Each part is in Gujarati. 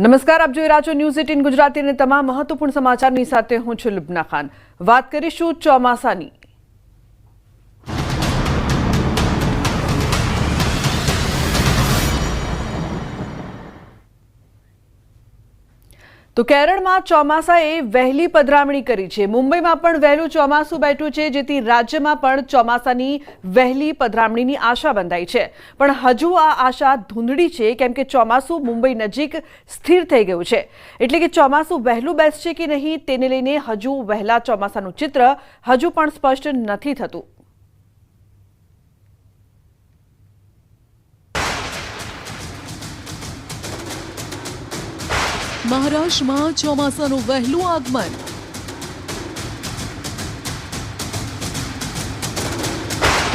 નમસ્કાર, આપ જોઈ રહ્યા છો ન્યૂઝ એટીન ગુજરાતી અને તમામ મહત્વપૂર્ણ સમાચારની સાથે હું છું લુબના ખાન. વાત કરીશું ચોમાસાની. તો કેરળમાં ચોમાસાએ વહેલી પધરામણી કરી છે. મુંબઈમાં પણ વહેલું ચોમાસું બેઠું છે, જેથી રાજ્યમાં પણ ચોમાસાની વહેલી પધરામણીની આશા બંધાઈ છે. પણ હજુ આ આશા ધૂંધળી છે, કેમ કે ચોમાસું મુંબઈ નજીક સ્થિર થઈ ગયું છે. એટલે કે ચોમાસું વહેલું બેસશે કે નહીં, તેને લઈને હજુ વહેલા ચોમાસાનું ચિત્ર હજુ પણ સ્પષ્ટ નથી થતું. મહારાષ્ટ્રમાં ચોમાસાનું વહેલું આગમન.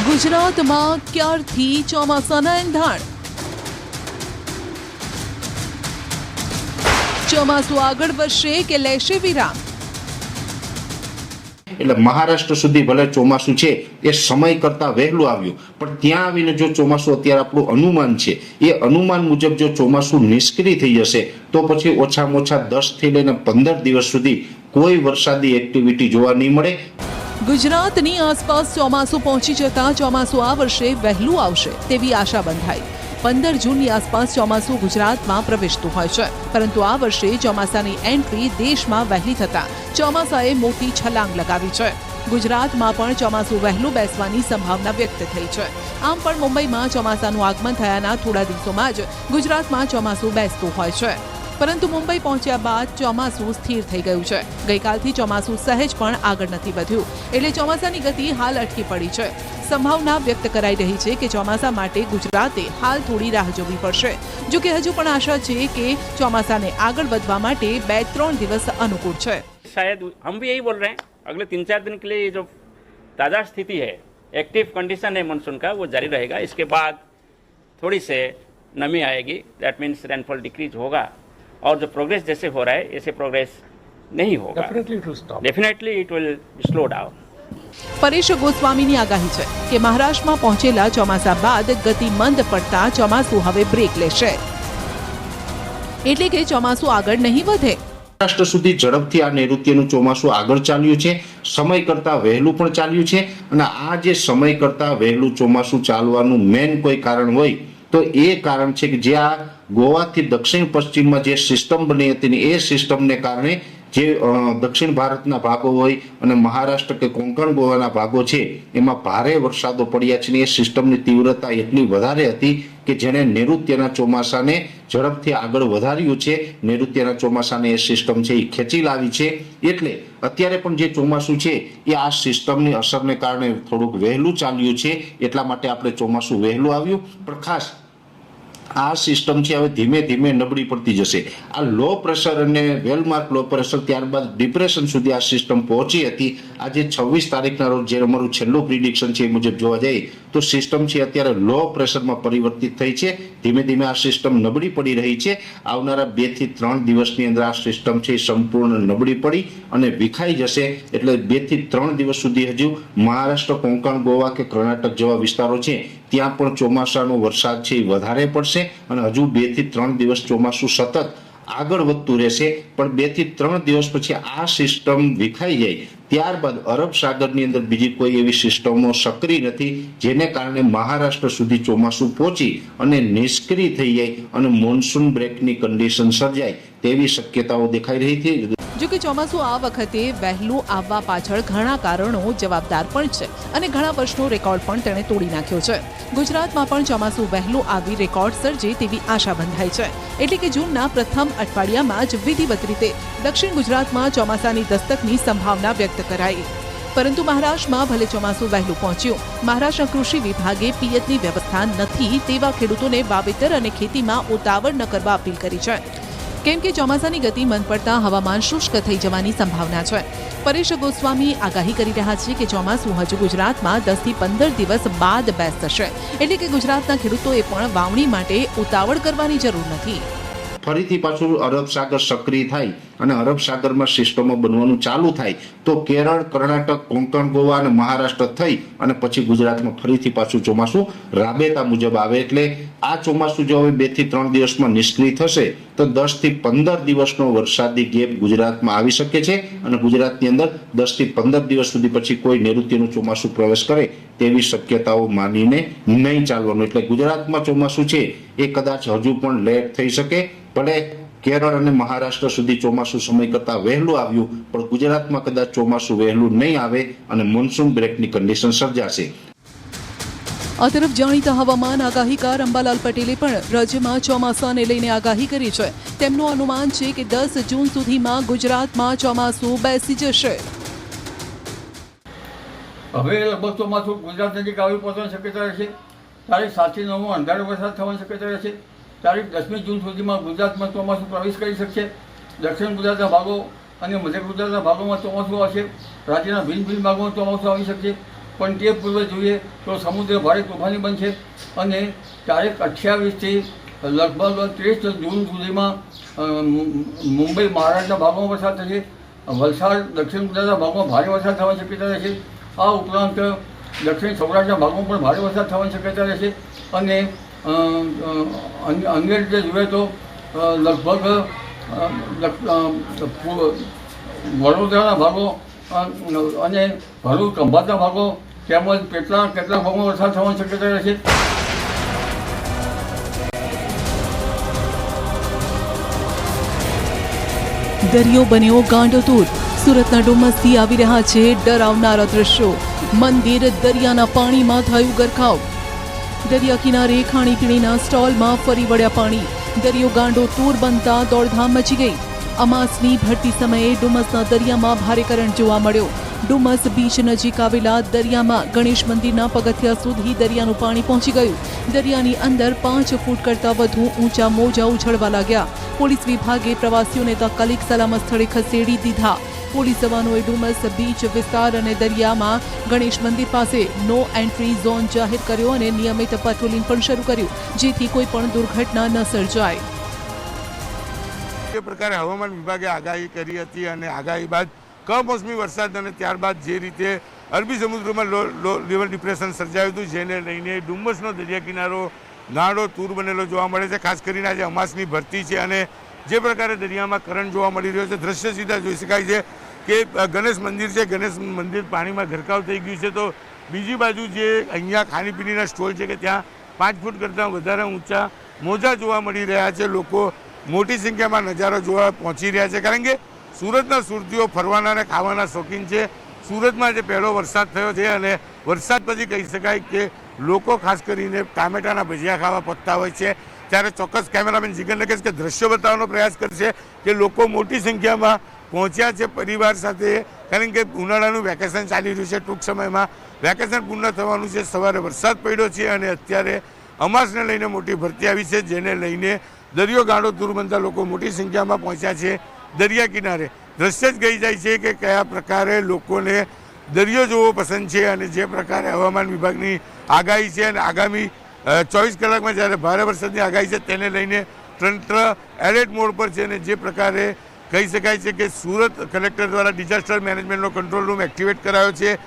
ગુજરાતમાં ક્યારથી ચોમાસાના એંધાણ? ચોમાસું આગળ વધશે કે લેશે વિરામ? એટલે મહારાષ્ટ્ર સુધી ભલે ચોમાસું છે, એ સમય કરતા વહેલું આવ્યું. પણ ત્યાં આવીને જો ચોમાસું અત્યારે આપણું અનુમાન છે, એ અનુમાન મુજબ જો ચોમાસું નિષ્ક્રિય થઈ જશે, તો પછી ઓછામાં ઓછા દસથી લઈને પંદર દિવસ સુધી કોઈ વરસાદી એક્ટિવિટી જોવા નહીં મળે. ગુજરાતની આસપાસ ચોમાસું પહોંચી જતા ચોમાસું આ વર્ષે વહેલું આવશે તેવી આશા બંધાઈ. પંદર જૂનની આસપાસ ચોમાસું ગુજરાતમાં પ્રવેશતું હોય છે. પરંતુ આ વર્ષે ચોમાસાની એન્ટ્રી દેશમાં વહેલી થતા ચોમાસાએ મોટી છલાંગ લગાવી છે. ગુજરાતમાં પણ ચોમાસું વહેલું બેસવાની સંભાવના વ્યક્ત થઈ છે. આમ પણ મુંબઈમાં ચોમાસાનું આગમન થયાના થોડા દિવસોમાં જ ગુજરાતમાં ચોમાસું બેસતું હોય છે. પરંતુ મુંબઈ પહોંચ્યા બાદ ચોમાસું સ્થિર થઈ ગયું છે. ગઈકાલથી ચોમાસું સહેજ પણ આગળ નથી વધ્યું. એટલે ચોમાસાની ગતિ હાલ અટકી પડી છે. સંભાવના વ્યક્ત કરાઈ રહી છે કે ચોમાસા માટે ગુજરાતે હાલ થોડી રાહ જોવી પડશે જો કે હજુ પણ આશા છે કે ચોમાસાને આગળ વધવા માટે બે ત્રણ દિવસ અનુકૂળ છે शायद हम भी यही बोल रहे हैं अगले तीन चार दिन के लिए ये जो ताज़ा स्थिति है एक्टिव कंडीशन है मानसून का वो जारी रहेगा इसके बाद थोड़ी से नमी आएगी दैट मीन्स रेनफॉल डिक्रीज होगा और जो प्रोग्रेस जैसे हो रहा है ऐसे प्रोग्रेस नहीं होगा Definitely it will stop. Definitely it will slow down Paresh ગોસ્વામીની આગાહી છે કે મહારાષ્ટ્રમાં પહોંચેલા ચોમાસા બાદ ગતિ મંદ પડતા ચોમાસું હવે બ્રેક લેશે. એટલે કે ચોમાસું આગળ નહીં વધે. મહારાષ્ટ્ર સુધી ઝડપથી આ નૈઋત્યનું ચોમાસું આગળ ચાલ્યું છે. સમય કરતા વહેલું પણ ચાલ્યું છે અને આ જે સમય કરતા વહેલું ચોમાસું ચાલવાનું મેન કોઈ કારણ હોય તો એ કારણ છે કે જે આ ગોવાથી દક્ષિણ પશ્ચિમમાં જે સિસ્ટમ બની હતી એ સિસ્ટમને કારણે જે દક્ષિણ ભારતના ભાગો હોય અને મહારાષ્ટ્ર કે કોંકણ ગોવાના ભાગો છે, એમાં ભારે વરસાદો પડ્યા છે ને એ સિસ્ટમની તીવ્રતા એટલી વધારે હતી કે જેણે નૈઋત્યના ચોમાસાને ઝડપથી આગળ વધાર્યું છે. નૈઋત્યના ચોમાસાને એ સિસ્ટમ છે એ ખેંચી લાવી છે. એટલે અત્યારે પણ જે ચોમાસું છે, એ આ સિસ્ટમની અસરને કારણે થોડુંક વહેલું ચાલ્યું છે. એટલા માટે આપણે ચોમાસું વહેલું આવ્યું. પણ ખાસ આ સિસ્ટમ છે હવે ધીમે ધીમે નબળી પડતી જશે. આ લો પ્રેશર અને વેલમાર્ક લો પ્રેશર ત્યારબાદ ડિપ્રેશન સુધી આ સિસ્ટમ પહોંચી હતી. આજે છવ્વીસ તારીખના રોજ જે અમારું છેલ્લું પ્રિડિક્શન છે એ મુજબ જોવા જઈએ તો સિસ્ટમ છે અત્યારે લો પ્રેશરમાં પરિવર્તિત થઈ છે. ધીમે ધીમે આ સિસ્ટમ નબળી પડી રહી છે. આવનારા બેથી ત્રણ દિવસની અંદર આ સિસ્ટમ છે સંપૂર્ણ નબળી પડી અને વિખાઈ જશે. એટલે બેથી ત્રણ દિવસ સુધી હજુ મહારાષ્ટ્ર, કોંકણ, ગોવા કે કર્ણાટક જેવા વિસ્તારો છે ત્યાં પણ ચોમાસાનો વરસાદ છે, એ વધારે પડશે અને હજુ બેથી ત્રણ દિવસ ચોમાસું સતત આગળ વધતું રહેશે. પણ બેથી ત્રણ દિવસ પછી આ સિસ્ટમ વિખાઈ જાય. ત્યારબાદ અરબ સાગરની અંદર બીજી કોઈ એવી સિસ્ટમો સક્રિય નથી, જેને કારણે મહારાષ્ટ્ર સુધી ચોમાસું પહોંચી અને નિષ્ક્રિય થઈ જાય અને મોન્સૂન બ્રેકની કન્ડિશન સર્જાય તેવી શક્યતાઓ દેખાઈ રહી છે. જો કે ચોમાસું આ વખતે વહેલું આવવા પાછળ ઘણા કારણો જવાબદાર પણ છે અને ઘણા વર્ષનો રેકોર્ડ પણ તેણે તોડી નાખ્યો છે. ગુજરાતમાં પણ ચોમાસું વહેલું આવી રેકોર્ડ સર્જે તેવી આશા બંધાઈ છે. એટલે કે જૂનના પ્રથમ અઠવાડિયામાં જ વિધિવત રીતે દક્ષિણ ગુજરાતમાં ચોમાસાની દસ્તકની સંભાવના વ્યક્ત કરાઈ. પરંતુ મહારાષ્ટ્રમાં ભલે ચોમાસું વહેલું પહોંચ્યું મહારાષ્ટ્ર કૃષિ વિભાગે પિયતની વ્યવસ્થા નથી તેવા ખેડૂતોને વાવેતર અને ખેતીમાં ઉતાવળ ન કરવા અપીલ કરી છે. કેમ કે ચોમાસાની ગતિ મંદ પડતા હવામાન શુષ્ક થઈ જવાની સંભાવના છે. પરેશ ગોસ્વામી આગાહી કરી રહ્યા છે કે ચોમાસું હજુ ગુજરાતમાં દસથી પંદર દિવસ બાદ બેસશે એટલે કે ગુજરાતના ખેડૂતોએ પણ વાવણી માટે ઉતાવળ કરવાની જરૂર નથી. ફરીથી પાછું અરબ સાગર સક્રિય થાય અને અરબ સાગરમાં સિસ્ટમો બનવાનું ચાલુ થાય તો કેરળ, કર્ણાટક, કોંકણ, ગોવા અને મહારાષ્ટ્ર થઈ અને પછી ગુજરાતમાં ફરીથી પાછું ચોમાસું રાબેતા મુજબ આવે એટલે આ ચોમાસું જો હવે બેથી ત્રણ દિવસમાં નિષ્ક્રિય થશે, તો દસથી પંદર દિવસનો વરસાદી ગેપ ગુજરાતમાં આવી શકે છે અને ગુજરાતની અંદર દસથી પંદર દિવસ સુધી પછી કોઈ નૈઋત્યનું ચોમાસું પ્રવેશ કરે તેવી શક્યતાઓ માનીને નહીં ચાલવાનું. એટલે ગુજરાતમાં ચોમાસું છે એ કદાચ હજુ પણ લેટ થઈ શકે, ભલે કેરળ અને મહારાષ્ટ્ર સુધી ચોમાસું સમય કરતા વહેલું આવ્યું પણ ગુજરાતમાં કદાચ ચોમાસું વહેલું નહીં આવે અને મોન્સૂન બ્રેકની કન્ડિશન સર્જાશે. આ તરફ જાણીતા હવામાન આગાહીકાર અંબાલાલ પટેલે પણ રાજ્યમાં ચોમાસાને લઈને આગાહી કરી છે. તેમનું અનુમાન છે કે દસ જૂન સુધીમાં ગુજરાતમાં ચોમાસું બેસી જશે. હવે લગભગ ચોમાસું ગુજરાત નજીક આવી પહોંચવાની શક્યતા રહેશે. તારીખ સાતથી નવમાં અંધારો વરસાદ થવાની શક્યતા રહેશે. તારીખ દસમી જૂન સુધીમાં ગુજરાતમાં ચોમાસું પ્રવેશ કરી શકશે. દક્ષિણ ગુજરાતના ભાગો અને મધ્ય ગુજરાતના ભાગોમાં ચોમાસું આવશે. રાજ્યના ભિન્ન ભિન્ન ભાગોમાં ચોમાસું આવી શકશે. પણ તે પૂર્વે જોઈએ તો સમુદ્ર ભારે તોફાની બનશે અને તારીખ અઠ્યાવીસથી લગભગ ત્રીસ જૂન સુધીમાં મુંબઈ મહારાષ્ટ્રના ભાગોમાં વરસાદ થશે. વલસાડ દક્ષિણ ગુજરાતના ભાગમાં ભારે વરસાદ થવાની શક્યતા રહેશે. આ ઉપરાંત દક્ષિણ સૌરાષ્ટ્રના ભાગમાં પણ ભારે વરસાદ થવાની શક્યતા રહેશે અને અન્ય રીતે જોઈએ તો લગભગ વડોદરાના ભાગો અને ભરૂચ, ખંભાતના ભાગો તેમજ કેટલા કેટલા ભાગો વરસાદ થવાની શક્યતા રહેશે દરિયો બન્યો ગાંડોતૂર સુરતના ડુમસથી આવી રહ્યા છે ડરાવનારા દ્રશ્યો. મંદિર દરિયાના પાણીમાં થયું ગરખાવ. દરિયા કિનારે ખાણીપીણીના સ્ટોલમાં ફરી વળ્યા પાણી. દરિયો ગાંડો તૂર બનતા દોડધામ મચી ગઈ. અમાસની ભરતી સમયે ડુમસના દરિયામાં ભારે કરંટ જોવા મળ્યો. ડુમસ બીચ નજીક આવેલા દરિયામાં ગણેશ મંદિરના પગથિયા સુધી દરિયાનું પાણી પહોંચી ગયું. દરિયાની અંદર પાંચ ફૂટ કરતાં વધુ ઊંચા મોજા ઉછળવા લાગ્યા. પોલીસ વિભાગે પ્રવાસીઓને તાત્કાલિક સલામત સ્થળે ખસેડી દીધા. પોલીસ જવાનોએ ડુમસ બીચ, વિસ્તાર અને દરિયામાં ગણેશ મંદિર પાસે નો એન્ટ્રી ઝોન જાહેર કર્યો અને નિયમિત પેટ્રોલિંગ પણ શરૂ કર્યું, જેથી કોઈ પણ દુર્ઘટના ન સર્જાય. તે પ્રકારે હવામાન વિભાગે આગાહી કરી હતી અને આગાહી બાદ કમોસમી વરસાદ અને ત્યારબાદ જે રીતે અરબી સમુદ્રમાં લો લો લેવલ ડિપ્રેશન સર્જાયું હતું, જેને લઈને ડુમ્મસનો દરિયા કિનારો નાળો તૂર બનેલો જોવા મળે છે. ખાસ કરીને આજે અમાસની ભરતી છે અને જે પ્રકારે દરિયામાં કરંટ જોવા મળી રહ્યો છે, દ્રશ્ય સીધા જોઈ શકાય છે. કે ગણેશ મંદિર છે, ગણેશ મંદિર પાણીમાં ગરકાવ થઈ ગયું છે, તો બીજી બાજુ જે અહીંયા ખાણીપીણીના સ્ટોલ છે કે ત્યાં પાંચ ફૂટ કરતાં વધારે ઊંચા મોજા જોવા મળી રહ્યા છે. લોકો મોટી સંખ્યામાં નજારો જોવા પહોંચી રહ્યા છે. કારણ કે સુરતના સુરતીઓ ફરવાના અને ખાવાના શોખીન છે. સુરતમાં જે પહેલો વરસાદ થયો છે અને વરસાદ પછી કહી શકાય કે લોકો ખાસ કરીને ટામેટાના ભજીયા ખાવા પહોંચતા હોય છે. ત્યારે ચોક્કસ કેમેરામેન જીગર લગેશ કે દ્રશ્યો બતાવવાનો પ્રયાસ કરશે કે લોકો મોટી સંખ્યામાં પહોંચ્યા છે પરિવાર સાથે, કારણ કે ઉનાળાનું વેકેશન ચાલી રહ્યું છે ટૂંક સમયમાં. વેકેશન પૂર્ણ થવાનું છે, સવારે વરસાદ પડ્યો છે અને અત્યારે અમાસને લઈને મોટી ભરતી આવી છે, જેને લઈને દરિયો ગાળો દૂર બનતા લોકો મોટી સંખ્યામાં પહોંચ્યા છે દરિયા કિનારે. દ્રશ્ય જ કહી જાય છે કે કયા પ્રકારે લોકોને દરિયો જોવો પસંદ છે અને જે પ્રકારે હવામાન વિભાગની આગાહી છે અને આગામી ચોવીસ કલાકમાં જ્યારે ભારે વરસાદની આગાહી છે, તેને લઈને તંત્ર એલર્ટ મોડ પર છે અને જે પ્રકારે કહી શકાય છે કે સુરત કલેક્ટર દ્વારા ડિઝાસ્ટર મેનેજમેન્ટનો કંટ્રોલ રૂમ એક્ટિવેટ કરાયો છે.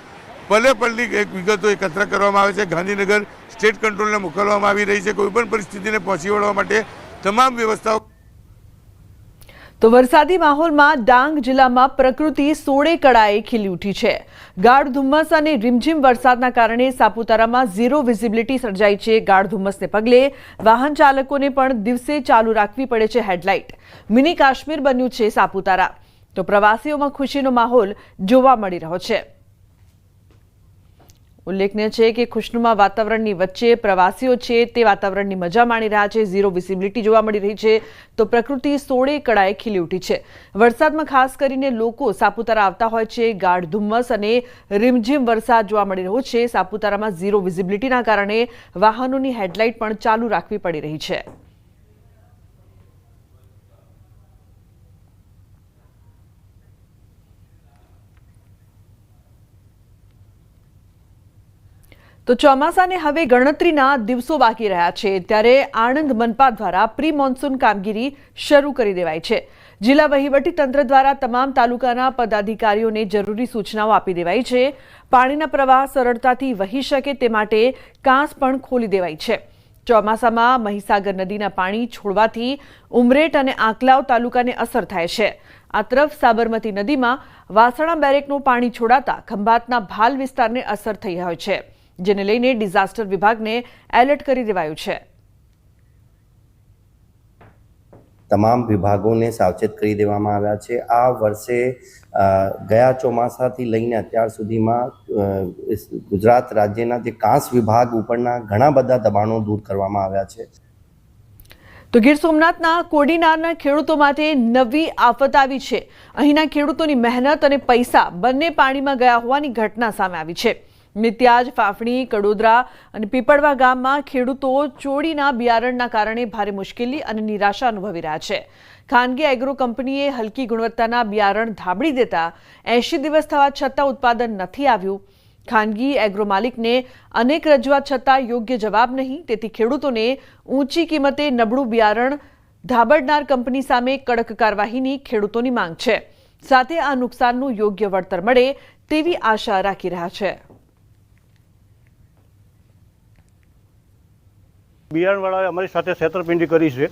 પલે પલ્લી એક વિગતો એકત્ર કરવામાં આવે છે. ગાંધીનગર સ્ટેટ કંટ્રોલને મોકલવામાં આવી રહી છે. કોઈપણ પરિસ્થિતિને પહોંચી વળવા માટે તમામ વ્યવસ્થાઓ તો વરસાદી માહોલમાં ડાંગ જિલ્લામાં પ્રકૃતિ સોળે કળાએ ખીલી ઉઠી છે. ગાઢ ધુમ્મસ અને રીમઝીમ વરસાદના કારણે સાપુતારામાં ઝીરો વિઝિબિલિટી સર્જાઈ છે. ગાઢ ધુમ્મસને પગલે વાહન ચાલકોને પણ દિવસે ચાલુ રાખવી પડે છે હેડલાઇટ. મિની કાશ્મીર બન્યું છે સાપુતારા. તો પ્રવાસીઓમાં ખુશીનો માહોલ જોવા મળી રહ્યો છે. ઉલ્લેખનીય છે કે ખુશનુમા વાતાવરણની વચ્ચે પ્રવાસીઓ છે તે વાતાવરણની મજા માણી રહ્યા છે, ઝીરો વિઝિબિલિટી જોવા મળી રહી છે, તો પ્રકૃતિ સોળે કળાએ ખીલી ઉઠી છે. વરસાદમાં ખાસ કરીને લોકો સાપુતારા આવતા હોય છે, ગાઢ ધુમ્મસ અને રીમઝીમ વરસાદ જોવા મળી રહ્યો છે. સાપુતારામાં ઝીરો વિઝિબિલિટીના કારણે વાહનોની હેડલાઇટ પણ ચાલુ રાખવી પડી રહી છે. તો ચોમાસાને હવે ગણતરીના દિવસો બાકી રહ્યા છે, ત્યારે આણંદ મનપા દ્વારા પ્રી મોન્સૂન કામગીરી શરૂ કરી દેવાઈ છે. જિલ્લા વહીવટી તંત્ર દ્વારા તમામ તાલુકાના પદાધિકારીઓને જરૂરી સૂચનાઓ આપી દેવાઈ છે. પાણીના પ્રવાહ સરળતાથી વહી શકે તે માટે કાંસ પણ ખોલી દેવાઈ છે. ચોમાસામાં મહીસાગર નદીના પાણી છોડવાથી ઉમરેટ અને આંકલાવ તાલુકાને અસર થાય છે. આ તરફ સાબરમતી નદીમાં વાસણા બેરેકનું પાણી છોડાતા ખંભાતના ભાલ વિસ્તારને અસર થઈ હોય છે. જેને લઈને ડિઝાસ્ટર વિભાગને એલર્ટ કરી દેવાયું છે. તમામ વિભાગોને સાવચેત કરી દેવામાં આવ્યા છે. આ વર્ષે ગયા ચોમાસાથી લઈને અત્યાર સુધીમાં ગુજરાત રાજ્યના જે કાંસ વિભાગ ઉપરના ઘણા બધા દબાણો દૂર કરવામાં આવ્યા છે. તો ગીર સોમનાથના કોડીનારના ખેડૂતો માટે નવી આફત આવી છે. અહીંના ખેડૂતોની મહેનત અને પૈસા બંને પાણીમાં ગયા હોવાની ઘટના સામે આવી છે. મિત્યાજ, ફાફણી, કડોદરા અને પીપળવા ગામમાં ખેડૂતો ચોરીના બિયારણના કારણે ભારે મુશ્કેલી અને નિરાશા અનુભવી રહ્યા છે. ખાનગી એગ્રો કંપનીએ હલકી ગુણવત્તાના બિયારણ ધાબળી દેતા એંશી દિવસ થવા છતાં ઉત્પાદન નથી આવ્યું. ખાનગી એગ્રો માલિકને અનેક રજૂઆત છતાં યોગ્ય જવાબ નહીં. તેથી ખેડૂતોને ઊંચી કિંમતે નબળું બિયારણ ધાબડનાર કંપની સામે કડક કાર્યવાહીની ખેડૂતોની માંગ છે. સાથે આ નુકસાનનું યોગ્ય વળતર મળે તેવી આશા રાખી રહ્યા છે. બિયારણવાળાએ અમારી સાથે છેતરપિંડી કરી છે.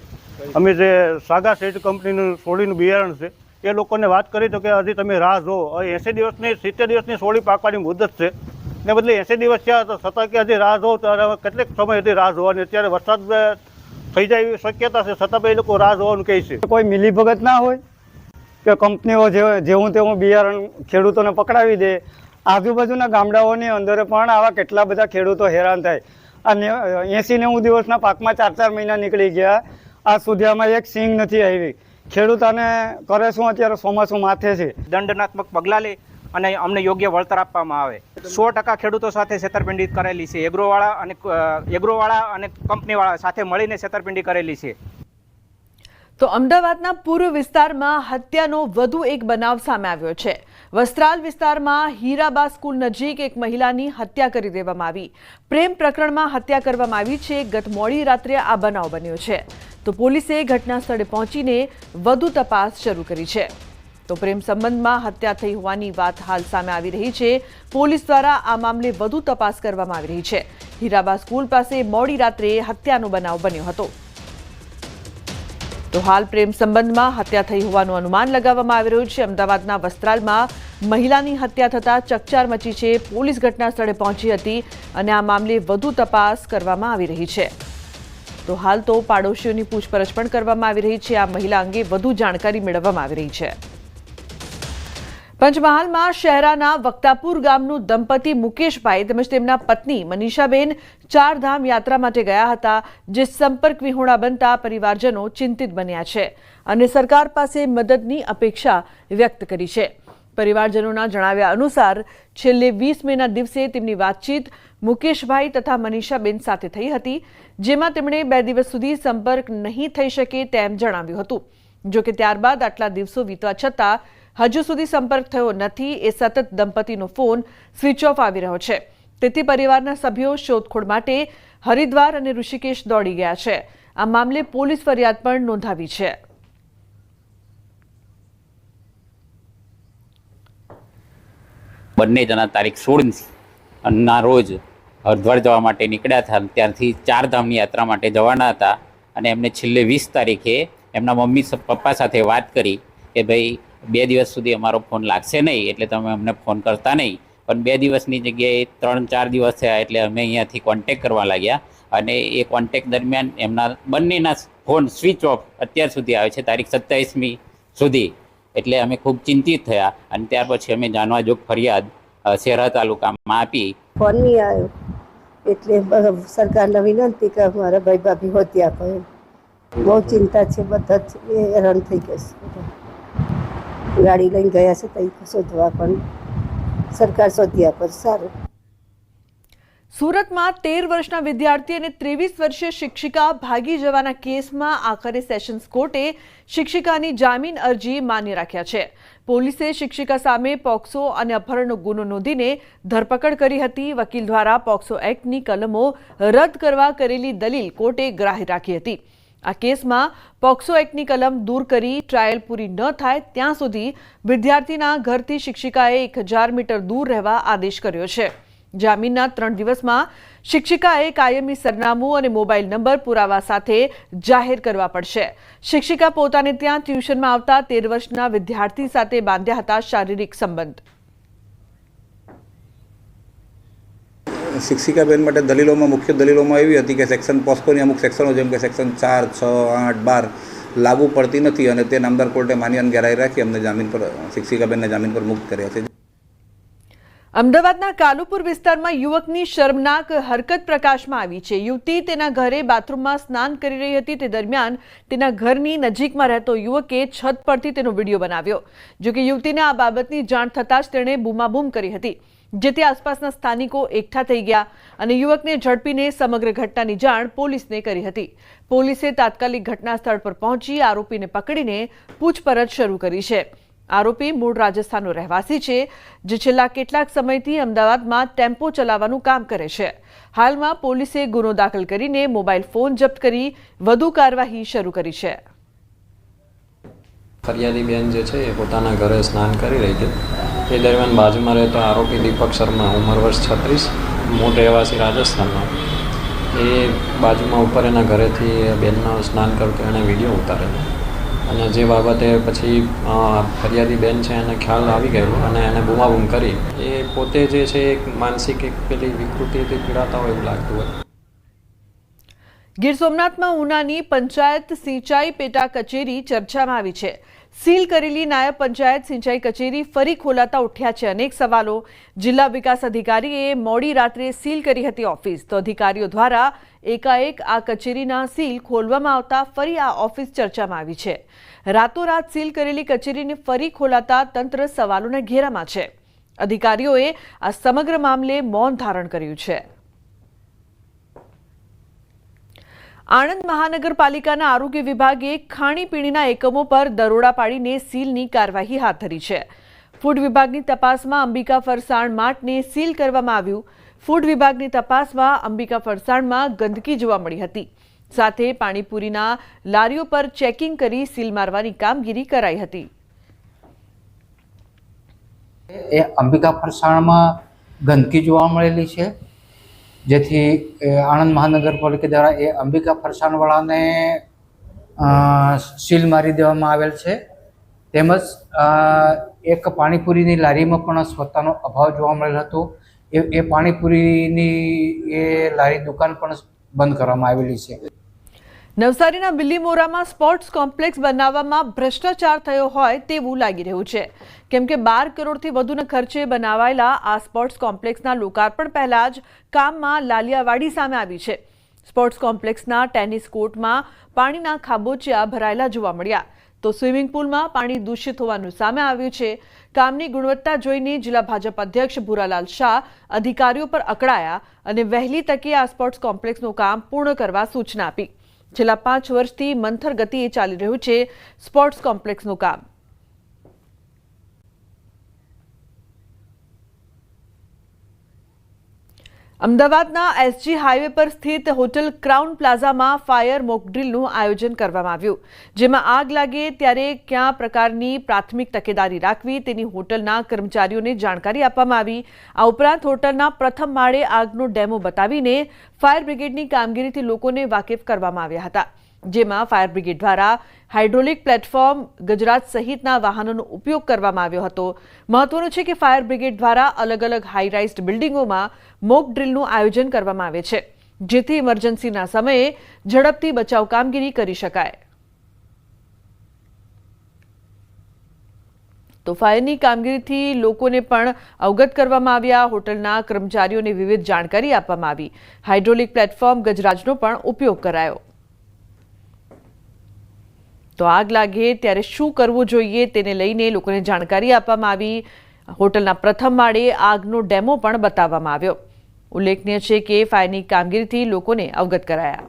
અમે જે સાગા સીડ કંપનીનું સોળીનું બિયારણ છે, એ લોકોને વાત કરી તો કે હજી તમે રાહ જો એંસી દિવસની, સિત્તેર દિવસની સોળી પાકવાની મુદત છે. ને બદલે એંસી દિવસ થયા તો છતાં કે હજી રાહ જોવો ત્યારે કેટલેક સમય હજી રાહ જોવાની. અત્યારે વરસાદ થઈ જાય એવી શક્યતા છે, છતાં પણ એ લોકો રાહ જોવાનું કહે છે. કોઈ મિલીભગત ના હોય કે કંપનીઓ જે જેવું તેવું બિયારણ ખેડૂતોને પકડાવી દે. આજુબાજુના ગામડાઓની અંદર પણ આવા કેટલા બધા ખેડૂતો હેરાન થાય. અને એંસી નેવું દિવસના પાકમાં ચાર ચાર મહિના નીકળી ગયા. આ સુધી આમાં એક સિંગ નથી આવી. ખેડૂત આને કરે શું? અત્યારે ચોમાસું માથે છે. દંડનાત્મક પગલાં લે અને અમને યોગ્ય વળતર આપવામાં આવે. સો ટકા ખેડૂતો સાથે છેતરપિંડી કરેલી છે. એગ્રોવાળા અને એગ્રોવાળા અને કંપનીવાળા સાથે મળીને છેતરપિંડી કરેલી છે. તો અમદાવાદના પૂર્વ વિસ્તારમાં હત્યાનો વધુ એક બનાવ સામે આવ્યો છે. વસ્ત્રાલ વિસ્તારમાં હીરાબા સ્કૂલ નજીક એક મહિલાની હત્યા કરી દેવામાં આવી. પ્રેમ પ્રકરણમાં હત્યા કરવામાં આવી છે. ગત મોડી રાત્રે આ બનાવ બન્યો છે. તો પોલીસે ઘટના સ્થળે પહોંચીને વધુ તપાસ શરૂ કરી છે. તો પ્રેમ સંબંધમાં હત્યા થઈ હોવાની વાત હાલ સામે આવી રહી છે. પોલીસ દ્વારા આ મામલે વધુ તપાસ કરવામાં આવી રહી છે. હીરાબા સ્કૂલ પાસે મોડી રાત્રે હત્યાનો બનાવ બન્યો હતો. તો હાલ પ્રેમ સંબંધમાં હત્યા થઈ હોવાનું અનુમાન લગાવવામાં આવી રહ્યું છે. અમદાવાદના વસ્ત્રાલમાં મહિલાની હત્યા થતાં ચકચાર મચી છે. પોલીસ ઘટના સ્થળે પહોંચી હતી અને આ મામલે વધુ તપાસ કરવામાં આવી રહી છે. તો હાલ તો પાડોશીઓની પૂછપરછ પણ કરવામાં આવી રહી છે. આ મહિલા અંગે વધુ જાણકારી મેળવવામાં આવી રહી છે. પંચમહાલમાં શહેરાના વક્તાપુર ગામનું દંપતી મુકેશભાઈ તેમજ તેમના પત્ની મનીષાબેન ચારધામ યાત્રા માટે ગયા હતા, જે સંપર્ક વિહોણા બનતા પરિવારજનો ચિંતિત બન્યા છે અને સરકાર પાસે મદદની અપેક્ષા વ્યક્ત કરી છે. પરિવારજનોના જણાવ્યા અનુસાર, છેલ્લે વીસ મેના દિવસે તેમની વાતચીત મુકેશભાઈ તથા મનીષાબેન સાથે થઈ હતી, જેમાં તેમણે બે દિવસ સુધી સંપર્ક નહીં થઈ શકે તેમ જણાવ્યું હતું. જોકે ત્યારબાદ આટલા દિવસો વીતવા છતાં હજુ સુધી સંપર્ક થયો નથી એ સતત દંપતીનો ફોન સ્વિચ ઓફ આવી રહ્યો છે. તેથી પરિવારના સભ્યો શોધખોળ માટે હરિદ્વાર અને ઋષિકેશ દોડી ગયા છે. આ મામલે પોલીસ ફરિયાદ પણ નોંધાવી છે. બંને જણા તારીખ સોળ ના રોજ હરિદ્વાર જવા માટે નીકળ્યા હતા. ત્યારથી ચાર ધામની યાત્રા માટે જવાના હતા અને એમને છેલ્લે વીસ તારીખે એમના મમ્મી, પપ્પા સાથે વાત કરી કે ભાઈ બે દિવસ સુધી અમારો ફોન લાગશે નહીં, એટલે તમે અમને ફોન કરતા નહીં. પણ બે દિવસની જગ્યાએ ત્રણ, ચાર દિવસ થયા એટલે અમે અહીંયાથી કોન્ટેક કરવા લાગ્યા. અને એ કોન્ટેક દરમિયાન એમના બંનેના ફોન સ્વિચ ઓફ અત્યાર સુધી આવે છે, તારીખ સત્યાવીસમી સુધી. એટલે અમે ખૂબ ચિંતિત થયા અને ત્યાર પછી અમે જાણવા જોગ ફરિયાદ શેરા તાલુકામાં આપી. ફોન નહીં આવ્યો. એટલે સરકારને વિનંતી કે અમારા ભાઈ ભાભી હોતી આપે બહુ ચિંતા છે, બધા હેરાન થઈ ગયા છે. ગાડી લઈને ગયા છે, તો શોધવા પણ સરકાર શોધી આપે સારું. સુરતમાં તેર વર્ષના વિદ્યાર્થી અને ત્રેવીસ વર્ષીય શિક્ષિકા ભાગી જવાના કેસમાં આખરે સેશન્સ કોર્ટે શિક્ષિકાની જામીન અરજી માન્ય રાખ્યા છે. પોલીસે શિક્ષિકા સામે પોક્સો અને અપહરણનો ગુનો નોંધીને ધરપકડ કરી હતી. વકીલ દ્વારા પોક્સો એક્ટની કલમો રદ કરવા કરેલી દલીલ કોર્ટે ગ્રાહ્ય રાખી હતી. આ કેસમાં પોક્સો એક્ટની કલમ દૂર કરી ટ્રાયલ પૂરી ન થાય ત્યાં સુધી વિદ્યાર્થીના ઘરથી શિક્ષિકાએ એક હજાર મીટર દૂર રહેવા આદેશ કર્યો છે. જામીનના ત્રણ દિવસમાં શિક્ષિકાએ કાયમી સરનામું અને મોબાઈલ નંબર પુરાવા સાથે જાહેર કરવા પડશે. શિક્ષિકા પોતાને ત્યાં ટ્યુશનમાં આવતા તેર વર્ષના વિદ્યાર્થી સાથે બાંધ્યા હતા શારીરિક સંબંધ. શિક્ષિકાબેન માટે દલીલોમાં, મુખ્ય દલીલોમાં એવી હતી કે સેક્શન પોસ્કોની અમુક સેક્શનો, જેમ કે સેક્શન ચાર, છ, આઠ, બાર, લાગુ પડતી નથી અને તે નામદાર કોર્ટે માન્ય અને ગેરાઈ રાખી અમને જામીન પર, શિક્ષિકાબેનને જામીન પર મુક્ત કર્યા છે. અમદાવાદના કાલુપુર વિસ્તારમાં યુવકની શર્મનાક હરકત પ્રકાશમાં આવી છે. યુવતી તેના ઘરે બાથરૂમમાં સ્નાન કરી રહી હતી. તે દરમિયાન તેના ઘરની નજીકમાં રહેતો યુવકે છત પરથી તેનો વીડિયો બનાવ્યો, જોકે યુવતીને આ બાબતની જાણ થતાં જ તેણે બૂમાબૂમ કરી હતી. જેથી આસપાસના સ્થાનિકો એકઠા થઈ ગયા અને યુવકને ઝડપીને સમગ્ર ઘટનાની જાણ પોલીસને કરી હતી. પોલીસે તાત્કાલિક ઘટના સ્થળ પર પહોંચી આરોપીને પકડીને પૂછપરછ શરૂ કરી છે. આરોપી મૂળ રાજસ્થાનનો રહેવાસી છે, જે છેલ્લા કેટલાક સમયથી અમદાવાદમાં ટેમ્પો ચલાવવાનું કામ કરે છે. હાલમાં પોલીસે ગુનો દાખલ કરીને મોબાઈલ ફોન જપ્ત કરી વધુ કાર્યવાહી શરૂ કરી છે. ફરિયાદી બેન જે છે એ પોતાના ઘરે સ્નાન કરી રહી હતી એ દરમિયાન બાજુમાં રહેતો આરોપી દીપક શર્મા, ઉંમર વર્ષ છત્રીસ, મૂળ રહેવાસી રાજસ્થાનનો એ બાજુમાં ઉપર એના ઘરેથી બેનનો સ્નાન કરતો એણે વીડિયો ઉતારેલો. અને જે બાબતે પછી ફરિયાદી બેન છે એને ખ્યાલ આવી ગયેલો અને એને બૂમાબૂમ કરી. એ પોતે જે છે એક માનસિક એક પેલી વિકૃતિથી પીડાતા હોય એવું લાગતું હોય. ગીર સોમનાથમાં ઉનાની પંચાયત સિંચાઈ પેટા કચેરી ચર્ચામાં આવી છે. સીલ કરેલી નાયબ પંચાયત સિંચાઈ કચેરી ફરી ખોલાતા ઉઠ્યા છે. અનેક સવાલો જિલ્લા વિકાસ અધિકારીએ મોડી રાત્રે સીલ કરી હતી ઓફિસ. તો અધિકારીઓ દ્વારા એકાએક આ કચેરીના સીલ ખોલવામાં આવતા ફરી આ ઓફિસ ચર્ચામાં આવી છે. રાતોરાત સીલ કરેલી કચેરીને ફરી ખોલાતા તંત્ર સવાલોના ઘેરામાં છે. અધિકારીઓએ આ સમગ્ર મામલે મૌન ધારણ કર્યું છે. આણંદ મહાનગરપાલિકાના આરોગ્ય વિભાગે ખાણીપીણીના એકમો પર દરોડા પાડીને સીલની કાર્યવાહી હાથ ધરી છે. ફૂડ વિભાગની તપાસમાં અંબિકા ફરસાણ માટને સીલ કરવામાં આવ્યું. ફૂડ વિભાગની તપાસમાં અંબિકા ફરસાણમાં ગંદકી જોવા મળી હતી. સાથે પાણીપુરીના લારીઓ પર ચેકિંગ કરી સીલ મારવાની કામગીરી કરાઈ હતી. અંબિકા ફરસાણમાં ગંદકી જોવા મળેલી છે. જેથી આણંદ મહાનગરપાલિકા દ્વારા એ અંબિકા ફરસાણવાળાને સીલ મારી દેવામાં આવેલ છે. તેમજ એક પાણીપુરીની લારીમાં પણ સ્વતાનો અભાવ જોવા મળેલ હતો. એ એ પાણીપુરીની એ લારી દુકાન પણ બંધ કરવામાં આવેલી છે. નવસારીના બિલ્લીમોરામાં સ્પોર્ટ્સ કોમ્પ્લેક્સ બનાવવામાં ભ્રષ્ટાચાર થયો હોય તેવું લાગી રહ્યું છે. કેમ કે બાર કરોડથી વધુના ખર્ચે બનાવાયેલા આ સ્પોર્ટ્સ કોમ્પ્લેક્સના લોકાર્પણ પહેલા જ કામમાં લાલિયાવાડી સામે આવી છે. સ્પોર્ટ્સ કોમ્પ્લેક્સના ટેનિસ કોર્ટમાં પાણીના ખાબોચિયા ભરાયેલા જોવા મળ્યા. તો સ્વિમિંગ પુલમાં પાણી દૂષિત હોવાનું સામે આવ્યું છે. કામની ગુણવત્તા જોઈને જિલ્લા ભાજપ અધ્યક્ષ ભૂરાલાલ શાહ અધિકારીઓ પર અકળાયા અને વહેલી તકે આ સ્પોર્ટ્સ કોમ્પ્લેક્સનું કામ પૂર્ણ કરવા સૂચના આપી. છેલ્લા પાંચ વર્ષથી મંથર ગતિએ ચાલી રહ્યું છે સ્પોર્ટ્સ કોમ્પ્લેક્સનું કામ. અમદાવાદના એસજી હાઈવે પર સ્થિત હોટલ ક્રાઉન પ્લાઝામાં ફાયર મોકડ્રીલનું આયોજન કરવામાં આવ્યું, જેમાં આગ લાગે ત્યારે કયા પ્રકારની પ્રાથમિક તકેદારી રાખવી તેની હોટલના કર્મચારીઓને જાણકારી આપવામાં આવી. આ ઉપરાંત હોટલના પ્રથમ માળે આગનો ડેમો બતાવીને ફાયર બ્રિગેડની કામગીરીથી લોકોને વાકેફ કરવામાં આવ્યા હતા, જેમાં ફાયર બ્રિગેડ દ્વારા હાઇડ્રોલિક પ્લેટફોર્મ ગુજરાત સહિતના વાહનોનો ઉપયોગ કરવામાં આવ્યો હતો. મહત્વનું છે કે ફાયર બ્રિગેડ દ્વારા અલગ અલગ હાઈરાઇઝડ બિલ્ડિંગોમાં મોક ડ્રીલનું આયોજન કરવામાં આવે છે, જેથી ઇમરજન્સીના સમયે ઝડપથી બચાવ કામગીરી કરી શકાય. તો ફાયરની કામગીરીથી લોકોને પણ અવગત કરવામાં આવ્યા. હોટલના કર્મચારીઓને વિવિધ જાણકારી આપવામાં આવી. હાઇડ્રોલિક પ્લેટફોર્મ ગજરાજનો પણ ઉપયોગ કરાયો. તો આગ લાગે, ત્યારે શું કરવું જોઈએ તેને લઈને લોકોને જાણકારી આપવામાં આવી. હોટલના પ્રથમ માળે આગનો ડેમો પણ બતાવવામાં આવ્યો. ઉલ્લેખનીય છે કે ફાયરની કામગીરીથી લોકોને અવગત કરાયા.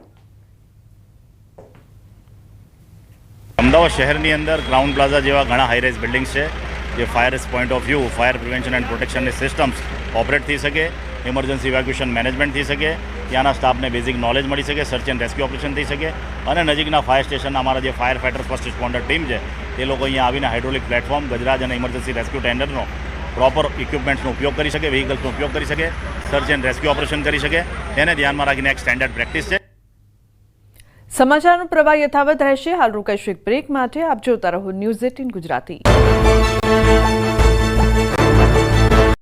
અમદાવાદ શહેરની અંદર ક્રાઉન પ્લાઝા જેવા ઘણા હાઈરાઇઝ બિલ્ડિંગ્સ છે, જે fire point of view fire prevention and પ્રોટેક્શનની systems operate થઈ શકે ઇમરજન્સી ઇવેક્યુએશન મેનેજમેન્ટ થઈ શકે, ત્યાંના સ્ટાફને બેઝિક નોલેજ મળી શકે સર્ચ એન્ડ રેસ્ક્યુ ઓપરેશન થઈ શકે અને નજીકના ફાયર સ્ટેશનના અમારા જે fire fighter first responder team છે, તે લોકો અહીંયા આવીને હાઇડ્રોલિક પ્લેટફોર્મ ગજરાજ અને ઇમરજન્સી રેસ્ક્યુ ટેન્ડરનો પ્રોપર ઇક્વિપમેન્ટ્સનો ઉપયોગ કરી શકે વ્હીકલ્સનો ઉપયોગ કરી શકે સર્ચ એન્ડ રેસ્ક્યુ ઓપરેશન કરી શકે. તેને ધ્યાનમાં રાખીને એક સ્ટેન્ડર્ડ પ્રેક્ટિસ છે. સમાચારનો પ્રવાહ યથાવત રહેશે. હાલ રોકાઈશું એક બ્રેક માટે. આપ જોતા રહો ન્યૂઝ એટીન ગુજરાતી.